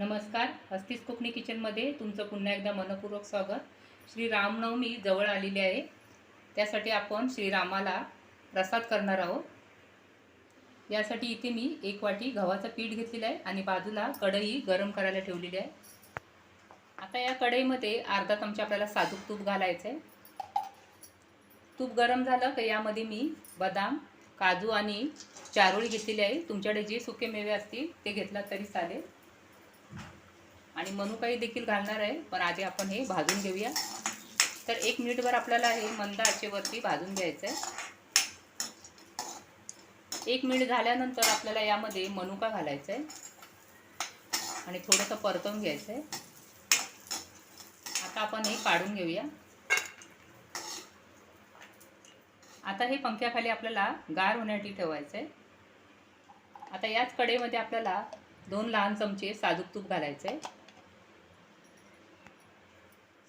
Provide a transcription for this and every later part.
नमस्कार हस्तीस कोकणी किचनमध्ये तुमचं पुन्हा एकदा मनपूर्वक स्वागत. श्री रामनवमी जवळ आलेली आहे. त्यासाठी आपण श्रीरामाला प्रसाद करणार आहोत. यासाठी इथे मी एक वाटी गव्हाचं पीठ घेतलेलं आहे आणि बाजूला कढई गरम करायला ठेवलेली आहे. आता या कढईमध्ये अर्धा चमचा आपल्याला साजूक तूप घालायचं आहे. तूप गरम झालं तर यामध्ये मी बदाम काजू आणि चारोळी घेतलेली आहे. तुमच्याकडे जे सुके मेवे असतील ते घेतला तरी चालेल. आणि मनुकाई देखील घालणार आहे पण आधी आपण हे भाजून घेऊया. तर एक मिनिटभर आपल्याला हे मंद आचेवरती भाजून घ्यायचं आहे. एक मिनिट झाल्यानंतर आपल्याला यामध्ये मनुका घालायचा आहे. आणि थोडंसं परतवून घ्यायचं आहे. आता आपण हे काढून घेऊया. आता हे पंख्याखाली आपल्याला गार होण्यासाठी ठेवायचं आहे. आता याच कडेमध्ये आपल्याला दोन लहान चमचे साजूक तूप घालायचं आहे.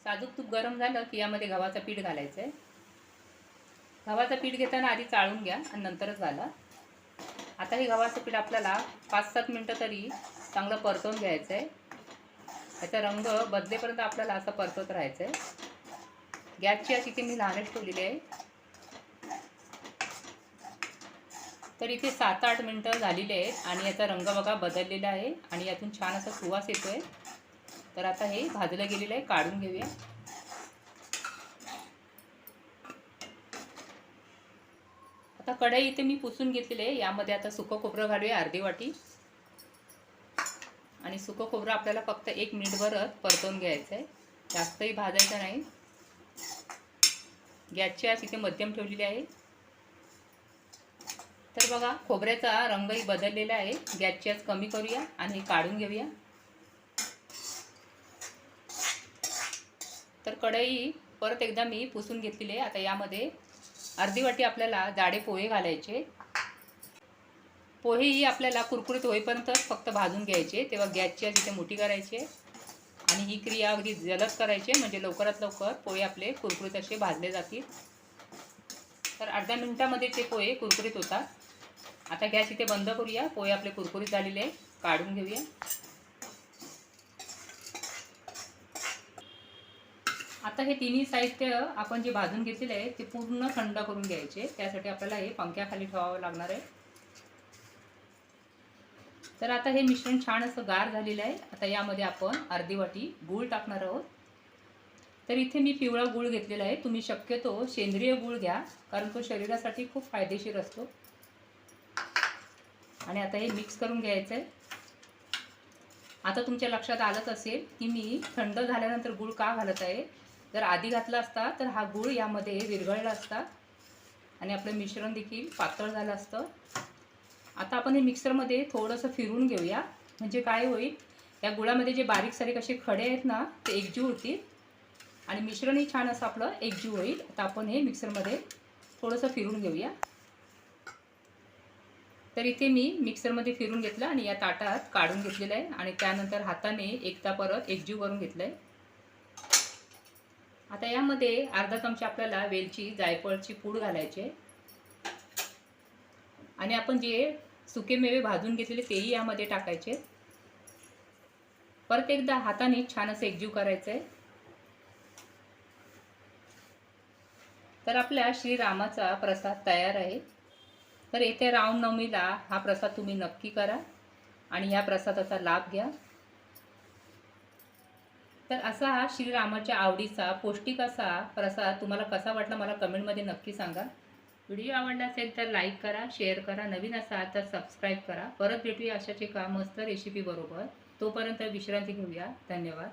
साजूक तूप गरम झालं की यामध्ये गव्हाचं पीठ घालायचं आहे गव्हाचं पीठ घेताना आधी चाळून घ्या आणि नंतरच घाला. आता हे गव्हाचं पीठ आपल्याला पाच सात मिनटं तरी चांगलं परतवून घ्यायचं आहे याचा रंग बदलेपर्यंत आपल्याला असं परतवत राहायचं आहे गॅसची अशी इथे मी लहानच ठेवलेली आहे. तर इथे सात आठ मिनटं झालेली आहेत आणि याचा रंग बघा बदललेला आहे आणि यातून छान असा सुवास येतो आहे तर आता हे भाजलं गेलेलं आहे काढून घेऊया. आता कढई इथे मी पुसून घेतलेली आहे. यामध्ये आता सुकं खोबरं घालूया अर्धी वाटी. आणि सुकं खोबरं आपल्याला फक्त एक मिनिटभरच परतवून घ्यायचं आहे. जास्तही भाजायचं नाही. गॅसची आज इथे मध्यम ठेवलेली आहे. तर बघा खोबऱ्याचा रंगही बदललेला आहे. गॅसची आज कमी करूया आणि काढून घेऊया. तर कढई परत एकदा मी पुसून घेतलेली आहे. आता यामध्ये अर्धी वाटी आपल्याला जाडे पोहे घालायचे. पोहेही आपल्याला कुरकुरीत होईपर्यंत फक्त भाजून घ्यायचे. तेव्हा गॅसची आधी इथे मोठी करायची आणि ही क्रिया अगदी जलद करायची म्हणजे लवकरात लवकर पोहे आपले कुरकुरीत असे भाजले जातील. तर अर्ध्या मिनिटामध्ये ते पोहे कुरकुरीत होतात. आता गॅस इथे बंद करूया. पोहे आपले कुरकुरीत झालेले काढून घेऊया. आता हे तिन्ही साहित्य आपण जे भाजून घेतलेले आहे ते पूर्ण थंड करून घ्यायचे. त्यासाठी आपल्याला हे पंख्याखाली ठेवावं लागणार आहे. तर आता हे मिश्रण छान असं गार झालेलं आहे. आता यामध्ये आपण अर्धी वाटी गूळ टाकणार आहोत. तर इथे मी पिवळा गूळ घेतलेला आहे. तुम्ही शक्यतो सेंद्रिय गूळ घ्या कारण तो शरीरासाठी खूप फायदेशीर असतो. आणि आता हे मिक्स करून घ्यायचं आहे. आता तुमच्या लक्षात आलंच असेल की मी थंड झाल्यानंतर गूळ का घालत आहे? जर आधी घातला असता तर हा गूळ यामध्ये विरघळला असता. आणि आपलं मिश्रण देखील पातळ झालं असतं. आता आपण हे मिक्सरमध्ये थोडंसं फिरून घेऊया. म्हणजे काय होईल या गुळामध्ये जे बारीक सारीक असे खडे आहेत ना ते एकजीव होतील. आणि मिश्रणही छान असं आपलं एकजीव होईल. आता आपण हे मिक्सरमध्ये थोडंसं फिरून घेऊया. तर इथे मी मिक्सरमध्ये फिरून घेतलं आणि या ताटात काढून घेतलेलं आहे. आणि त्यानंतर हाताने एकदा परत एकजीव करून घेतलं आहे आता यामध्ये अर्धा चमचा आपल्याला वेलची जायफळची पूड घालायची आणि आपण जे सुके मेवे भाजून घेतलेले तेही यामध्ये टाकायचे परत एकदा हाताने छान असं एकजीव करायचं आहे तर आपल्या श्रीरामाचा प्रसाद तयार आहे. तर येत्या रामनवमीला हा प्रसाद तुम्ही नक्की करा आणि ह्या प्रसादाचा लाभ घ्या. तर असा हा श्रीरामाच्या आवडीचा पौष्टिक असा प्रसाद तुम्हाला कसा वाटला मला कमेंटमध्ये नक्की सांगा. व्हिडिओ आवडला असेल तर लाईक करा शेअर करा नवीन असाल तर सबस्क्राईब करा. परत भेटूया अशाच एका मस्त रेसिपी बरोबर. तोपर्यंत विश्रांती घेऊया. धन्यवाद.